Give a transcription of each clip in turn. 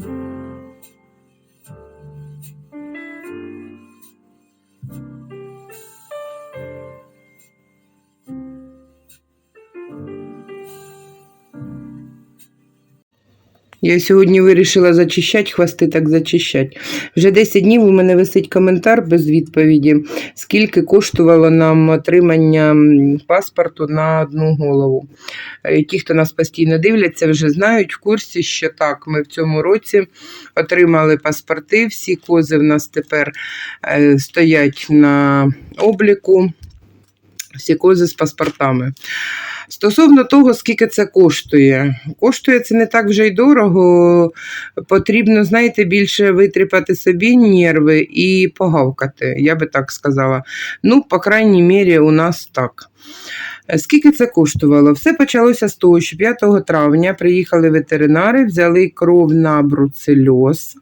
Bye. Я сьогодні вирішила зачищати, хвости так зачищати. Вже 10 днів у мене висить коментар без відповіді, скільки коштувало нам отримання паспорту на одну голову. Е, Ті, хто нас постійно дивляться, вже знають в курсі, що так, ми в цьому році отримали паспорти. Всі кози в нас тепер е, стоять на обліку. Всі кози з паспортами. Стосовно того, скільки це коштує, коштує це не так вже й дорого. Потрібно, знаєте, більше витріпати собі нерви і погавкати, я би так сказала. Ну, по крайній мірі, у нас так. Скільки це коштувало? Все почалося з того, що 5 травня приїхали ветеринари, взяли кров на бруцельоз.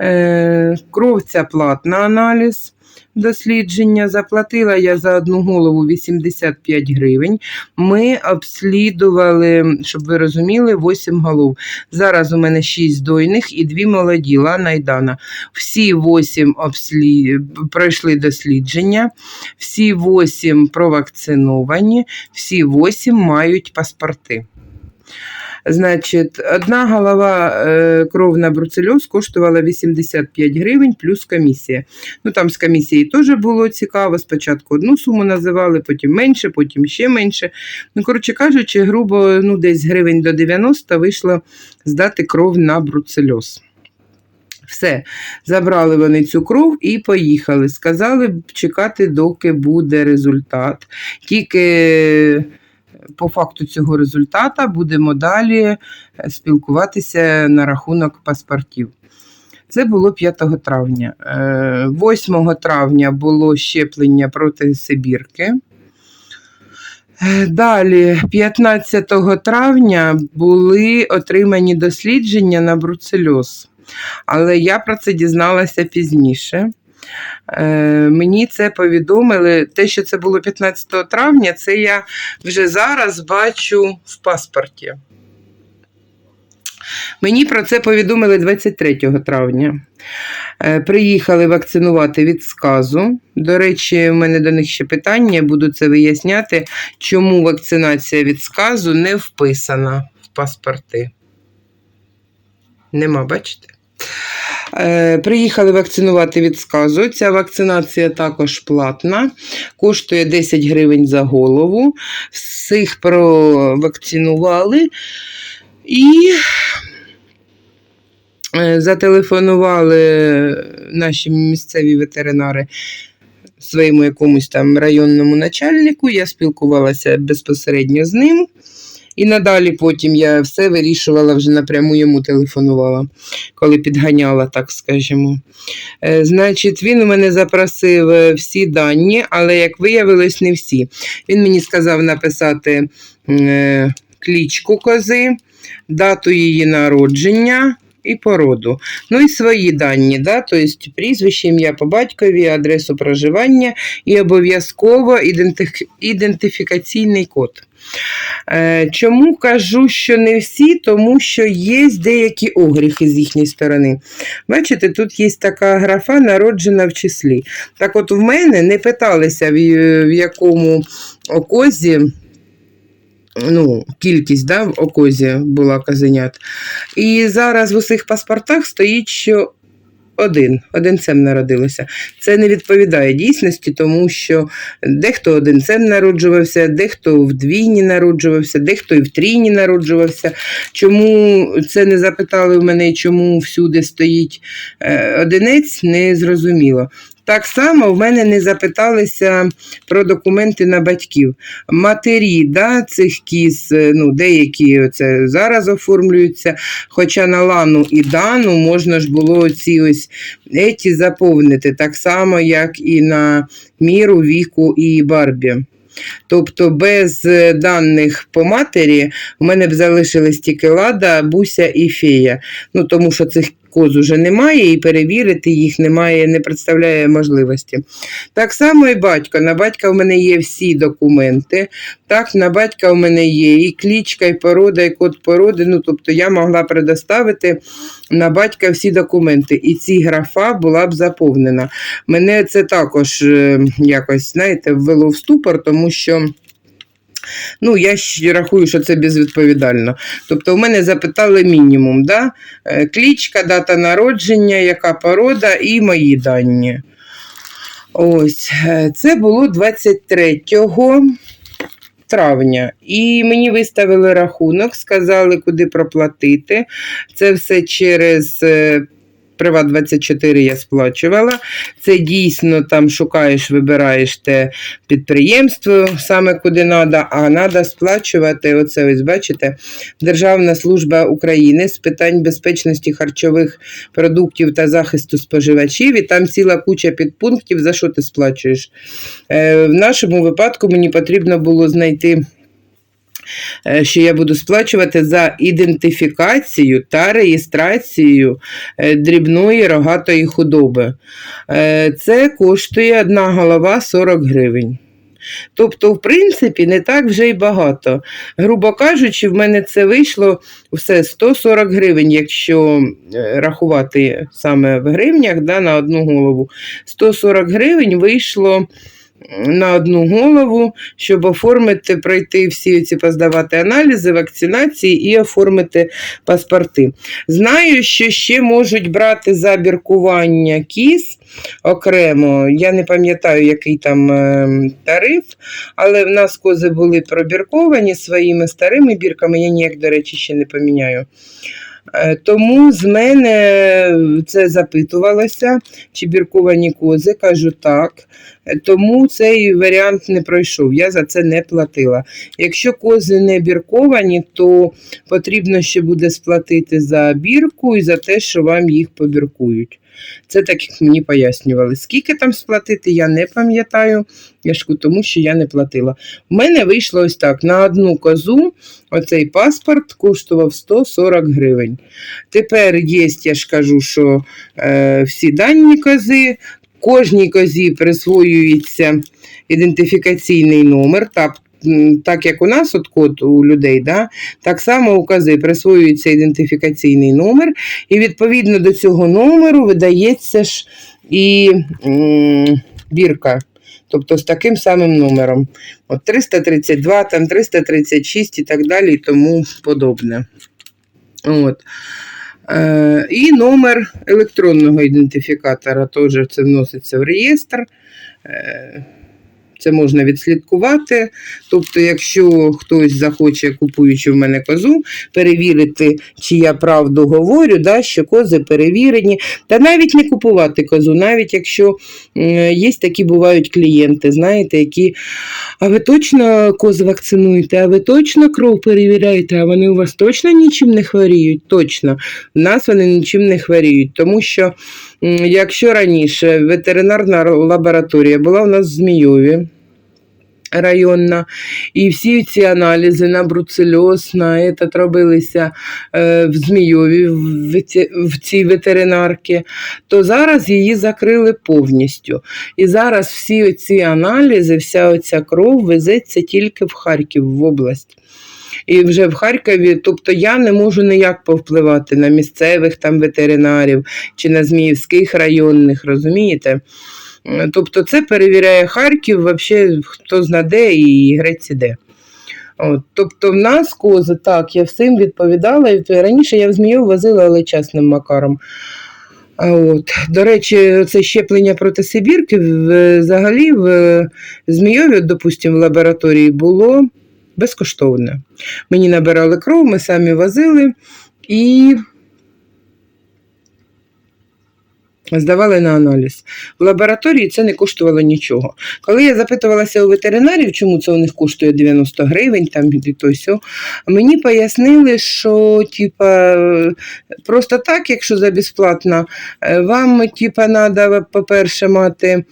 Е, Кров ця платна аналіз дослідження. Заплатила я за одну голову 85 гривень. Ми обслідували, щоб ви розуміли, 8 голов. Зараз у мене 6 дойних і 2 молоді, Лана і Дана. Всі 8 обслі... пройшли дослідження, всі 8 провакциновані, всі 8 мають паспорти. Значить, одна голова е, кров на бруцельоз коштувала 85 гривень плюс комісія. Ну там з комісією теж було цікаво. Спочатку одну суму називали, потім менше, потім ще менше. Ну, коротше кажучи, грубо ну, десь гривень до 90 вийшло здати кров на бруцельоз. Все, забрали вони цю кров і поїхали. Сказали чекати, доки буде результат. Тільки по факту цього результата будемо далі е, спілкуватися на рахунок паспортів. Це було 5 травня. Е, 8 травня було щеплення проти Сибірки. Е, Далі, 15 травня, були отримані дослідження на бруцельоз. Але я про це дізналася пізніше. Е, Мені це повідомили. Те, що це було 15 травня, це я вже зараз бачу в паспорті. Мені про це повідомили 23 травня. Е, Приїхали вакцинувати від сказу. До речі, в мене до них ще питання, буду це виясняти, чому вакцинація від сказу не вписана в паспорти. Нема, бачите? Е, Приїхали вакцинувати від сказу. Ця вакцинація також платна, коштує 10 гривень за голову. Всіх провакцинували і е, зателефонували наші місцеві ветеринари своєму якомусь там районному начальнику. Я спілкувалася безпосередньо з ним. І надалі потім я все вирішувала вже напряму йому телефонувала, коли підганяла, так скажімо. Е, Значить, він у мене запросив е, всі дані, але, як виявилось, не всі. Він мені сказав написати е, клічку кози, дату її народження. І породу. Ну і свої дані, да? тобто прізвище, ім'я по батькові, адресу проживання і обов'язково ідентиф- ідентифікаційний код. Е, Чому кажу, що не всі, тому що є деякі огріхи з їхньої сторони. Бачите, тут є така графа народжена в числі. Так от в мене не питалися, в якому окозі. Ну, кількість да, в окозі була казенят. І зараз в усіх паспортах стоїть, що один, одинцем народилося. Це не відповідає дійсності, тому що дехто одинцем народжувався, дехто вдвійні народжувався, дехто і в трійні народжувався. Чому це не запитали в мене, чому всюди стоїть е, одинець, не зрозуміло. Так само в мене не запиталися про документи на батьків. Матері да, цих кіз, е, ну, деякі це зараз оформлюються, хоча на лану і дану можна ж було ці ось еті заповнити, так само, як і на міру, віку і барбі. Тобто без е, даних по матері у мене б залишились тільки лада, буся і фея. Ну, тому що цих коз уже немає, і перевірити їх немає, не представляє можливості. Так само і батько. На батька в мене є всі документи. Так, на батька в мене є і клічка, і порода, і код породи. Ну, тобто я могла предоставити на батька всі документи, і ці графа була б заповнена. Мене це також е, якось, знаєте, ввело в ступор, тому що. Ну, я ж рахую, що це безвідповідально. Тобто, у мене запитали мінімум, да? Е, клічка, дата народження, яка порода і мої дані. Ось, е, це було 23 травня. І мені виставили рахунок, сказали, куди проплатити. Це все через. Приват 24 я сплачувала. Це дійсно там шукаєш, вибираєш те підприємство, саме куди треба, а треба сплачувати. Оце ось бачите, Державна служба України з питань безпечності харчових продуктів та захисту споживачів. І там ціла куча підпунктів, за що ти сплачуєш. Е, в нашому випадку мені потрібно було знайти. Е, Що я буду сплачувати за ідентифікацію та реєстрацію е, дрібної рогатої худоби. Е, Це коштує одна голова 40 гривень. Тобто, в принципі, не так вже й багато. Грубо кажучи, в мене це вийшло все 140 гривень, якщо рахувати саме в гривнях да, на одну голову. 140 гривень вийшло на одну голову, щоб оформити, пройти всі ці поздавати аналізи, вакцинації і оформити паспорти. Знаю, що ще можуть брати за біркування кіз окремо. Я не пам'ятаю, який там е, тариф, але в нас кози були пробірковані своїми старими бірками. Я ніяк, до речі, ще не поміняю. Е, Тому з мене це запитувалося, чи бірковані кози, кажу так. Е, Тому цей варіант не пройшов, я за це не платила. Якщо кози не бірковані, то потрібно ще буде сплатити за бірку і за те, що вам їх побіркують. Це так, як мені пояснювали. Скільки там сплатити, я не пам'ятаю, я ж тому що я не платила. У мене вийшло ось так: на одну козу оцей паспорт коштував 140 гривень. Тепер є, я ж кажу, що е, всі дані кози, кожній козі присвоюється ідентифікаційний номер. Так, як у нас от код у людей, да, так само у кози присвоюється ідентифікаційний номер, і відповідно до цього номеру видається ж і м, бірка. Тобто з таким самим номером. От 332, там 336 і так далі, і тому подобне. От. Е, і номер електронного ідентифікатора теж це вноситься в реєстр. Е, це можна відслідкувати. Тобто, якщо хтось захоче, купуючи в мене козу, перевірити, чи я правду говорю, да, що кози перевірені. Та навіть не купувати козу, навіть якщо є такі бувають клієнти, знаєте, які. А ви точно коз вакцинуєте, а ви точно кров перевіряєте, а вони у вас точно нічим не хворіють? Точно. В нас вони нічим не хворіють, тому що якщо раніше ветеринарна лабораторія була у нас в Змійові, районна, і всі ці аналізи на бруцельоз, на этот робилися е, в Змійові, в цій ветеринарці, то зараз її закрили повністю. І зараз всі ці аналізи, вся оця кров везеться тільки в Харків, в область. І вже в Харкові, тобто я не можу ніяк повпливати на місцевих там ветеринарів чи на Зміївських районних, розумієте? Тобто це перевіряє Харків, взагалі хто знаде і грець іде. От, тобто в нас кози, так, я всім відповідала. Раніше я в Змію возила, але частним макаром. От. До речі, це щеплення проти Сибірки взагалі в Змійові, допустимо, в лабораторії було безкоштовне. Мені набирали кров, ми самі возили і здавали на аналіз. В лабораторії це не коштувало нічого. Коли я запитувалася у ветеринарів, чому це у них коштує 90 гривень, там і то сьо, мені пояснили, що типа, просто так, якщо за безплатно, е, вам типа, треба, по-перше, мати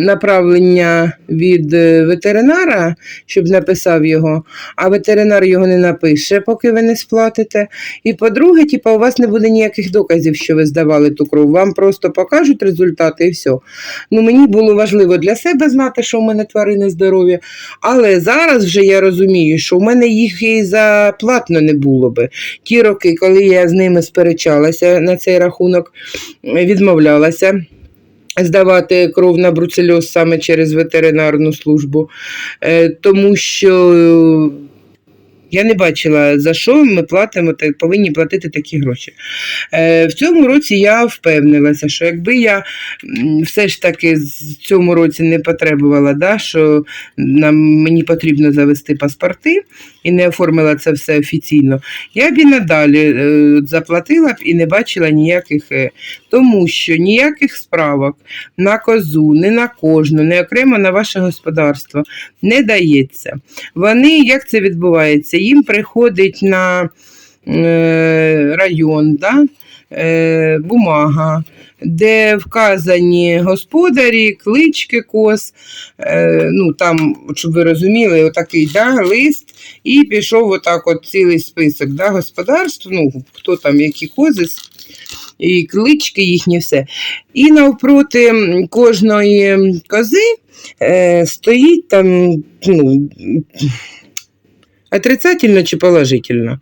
направлення від е, ветеринара, щоб написав його, а ветеринар його не напише, поки ви не сплатите. І по-друге, типу, у вас не буде ніяких доказів, що ви здавали ту кров. Вам просто покажуть результати і все. Ну, мені було важливо для себе знати, що в мене тварини здорові. Але зараз вже я розумію, що в мене їх і заплатно не було би. Ті роки, коли я з ними сперечалася на цей рахунок, відмовлялася. Здавати кров на бруцельоз саме через ветеринарну службу, Е, тому що я не бачила, за що ми платимо, та- повинні платити такі гроші. Е, В цьому році я впевнилася, що якби я все ж таки в цьому році не потребувала, да, що нам, мені потрібно завести паспорти і не оформила це все офіційно, я б і надалі е, заплатила б і не бачила ніяких, е, тому що ніяких справок на козу, не на кожну, не окремо на ваше господарство не дається. Вони, як це відбувається? Їм приходить на е, район да, е, бумага, де вказані господарі, клички коз, е, ну там, щоб ви розуміли, отакий да, лист, і пішов отак от цілий список да, господарств, ну, хто там, які кози, і клички їхні все. І навпроти кожної кози е, стоїть там ну, отрицательно чи положительно.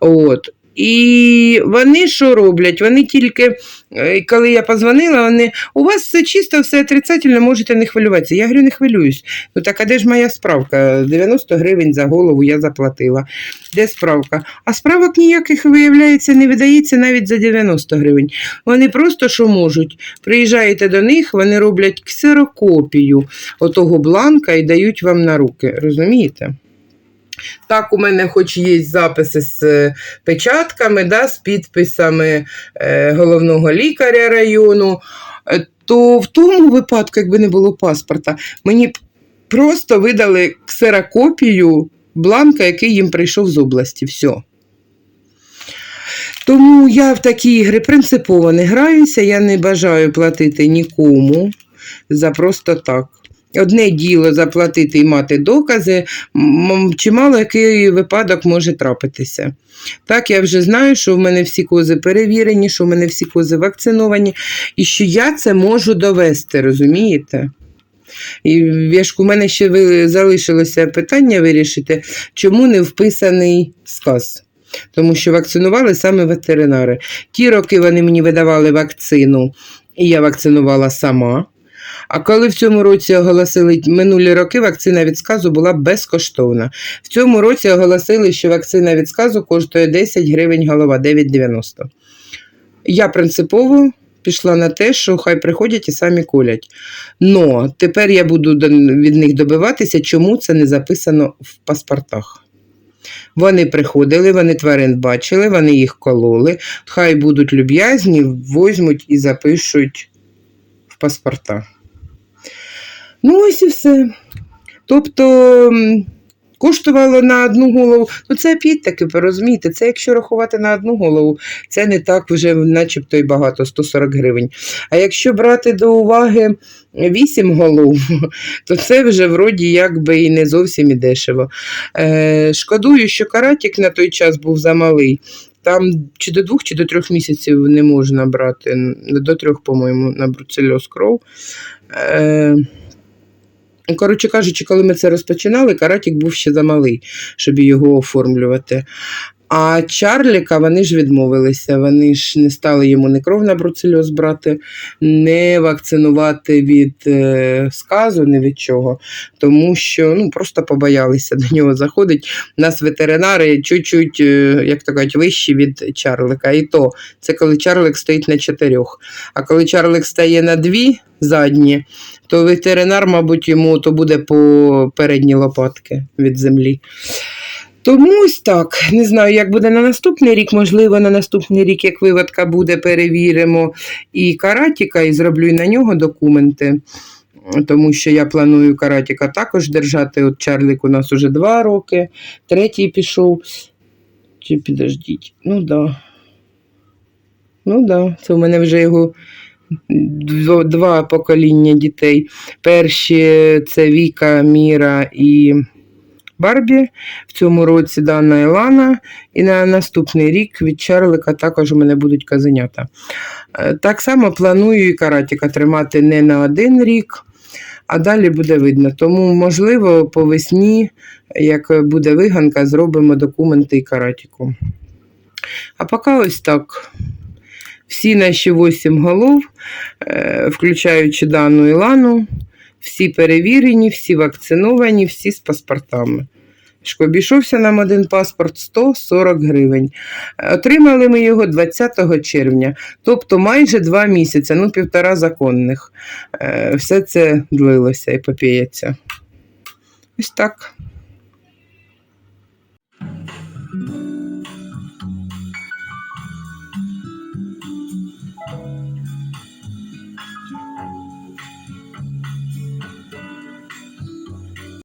От. І вони що роблять? Вони тільки, е, коли я позвонила, вони у вас все чисто, все отрицательно, можете не хвилюватися. Я говорю, не хвилююсь. Ну так а де ж моя справка? 90 гривень за голову я заплатила. Де справка? А справок ніяких, виявляється, не видається навіть за 90 гривень. Вони просто що можуть. Приїжджаєте до них, вони роблять ксерокопію отого бланка і дають вам на руки. Розумієте? Так, у мене хоч є записи з е, печатками, да, з підписами е, головного лікаря району, е, то в тому випадку, якби не було паспорта, мені просто видали ксерокопію бланка, який їм прийшов з області. Все. Тому я в такі ігри принципово не граюся, я не бажаю платити нікому за просто так. Одне діло заплатити і мати докази, чимало який випадок може трапитися. Так, я вже знаю, що в мене всі кози перевірені, що в мене всі кози вакциновані, і що я це можу довести, розумієте? І ж, у мене ще залишилося питання вирішити, чому не вписаний сказ. Тому що вакцинували саме ветеринари. Ті роки вони мені видавали вакцину, і я вакцинувала сама. А коли в цьому році оголосили минулі роки, вакцина від сказу була безкоштовна. В цьому році оголосили, що вакцина від сказу коштує 10 гривень голова, 9,90. Я принципово пішла на те, що хай приходять і самі колять. Но тепер я буду від них добиватися, чому це не записано в паспортах. Вони приходили, вони тварин бачили, вони їх кололи. Хай будуть люб'язні, возьмуть і запишуть в паспорта. Ну, ось і все. Тобто коштувало на одну голову. Ну, це опять таки, ви розумієте, це якщо рахувати на одну голову, це не так вже начебто й багато, 140 гривень. А якщо брати до уваги 8 голов, то це вже вроді якби і не зовсім і дешево. Е, шкодую, що каратік на той час був замалий. Там чи до двох, чи до трьох місяців не можна брати. До трьох, по-моєму, на бруцельоз кров. Е, Коротше кажучи, коли ми це розпочинали, каратік був ще замалий, щоб його оформлювати. А Чарліка вони ж відмовилися. Вони ж не стали йому ні кров на бруцельоз брати, не вакцинувати від е, сказу, ні від чого. Тому що ну, просто побоялися до нього заходить. У нас ветеринари чуть-чуть, е, як то кажуть, вищі від Чарлика. І то це коли Чарлик стоїть на чотирьох. А коли Чарлик стає на дві задні, то ветеринар, мабуть, йому то буде по передні лопатки від землі. Тому ось так. Не знаю, як буде на наступний рік. Можливо, на наступний рік, як виводка буде, перевіримо і каратіка, і зроблю і на нього документи. Тому що я планую каратіка також держати. От Чарлік у нас уже два роки, третій пішов. Чи підождіть? Ну да. Ну да, це у мене вже його два покоління дітей. Перші це Віка, Міра і Барбі. В цьому році Дана і Лана. І на наступний рік від Чарлика також у мене будуть казенята. Е, Так само планую і каратіка тримати не на один рік, а далі буде видно. Тому, можливо, по весні, як буде виганка, зробимо документи і каратіку. А поки ось так. Всі наші 8 голов, е, включаючи Дану і Лану, всі перевірені, всі вакциновані, всі з паспортами. Обійшовся нам один паспорт 140 гривень. Отримали ми його 20 червня, тобто майже два місяці, ну півтора законних. Е, Все це длилося і попіється. Ось так.